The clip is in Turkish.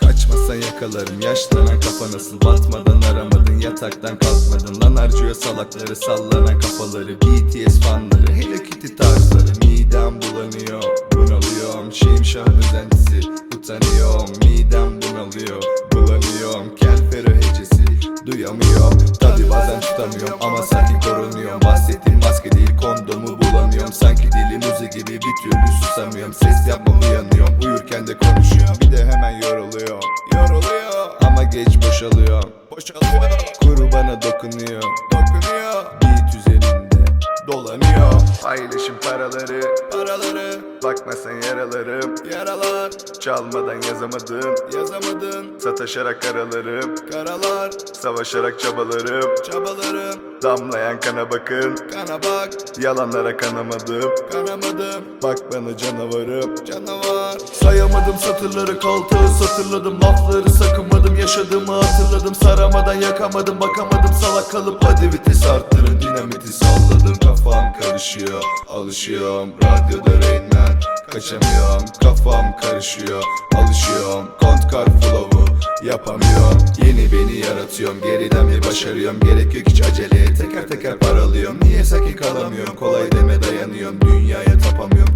Kaçmasan yakalarım yaşlanan kafa nasıl? Batmadan aramadın yataktan kalkmadın. Lan harcıyor salakları sallanan kafaları. BTS fanları Hello Kitty tarzları. Midem bulanıyor bunalıyorum. Şeyim şah özentisi utanıyorum. Midem bunalıyor bulanıyorum. Kelfero hecesi duyamıyorum. Tabi bazen tutamıyorum ama sanki korunuyorum. Bahsettiğim maske değil kondomu bulamıyorum. Sanki dilim uzu gibi bir türlü susamıyorum. Ses yapmam uyanıyorum uyurken de konuşuyorum. Bir de hemen yoruluyor. Yoruluyor ama geç boşalıyor. Boşalıyor. Kuru bana dokunuyor. Dokunuyor dolanıyor. Paylaşım paraları. Paraları. Bakma sen yaralarım. Yaralar. Çalmadan yazamadın Yazamadın Sataşarak karalarım Karalar. Savaşarak çabalarım. Çabalarım. Damlayan kana bakın. Kana bak. Yalanlara kanamadım. Kanamadım. Bak bana canavarım. Canavar. Sayamadım satırları koltuğu satırladım. Lafları sakınmadım yaşadığımı hatırladım. Saramadan yakamadım bakamadım. Salak kalıp Hadi vites arttırın dinamiti salladım tanışıyor Alışıyorum radyoda Rainman Kaçamıyorum kafam karışıyor. Alışıyorum kont kar flow'u yapamıyorum. Yeni beni yaratıyorum geriden bir başarıyorum. Gerek yok hiç aceleye. Teker teker paralıyorum. Niye sakin kalamıyorum? Kolay deme dayanıyorum. Dünyaya tapamıyorum.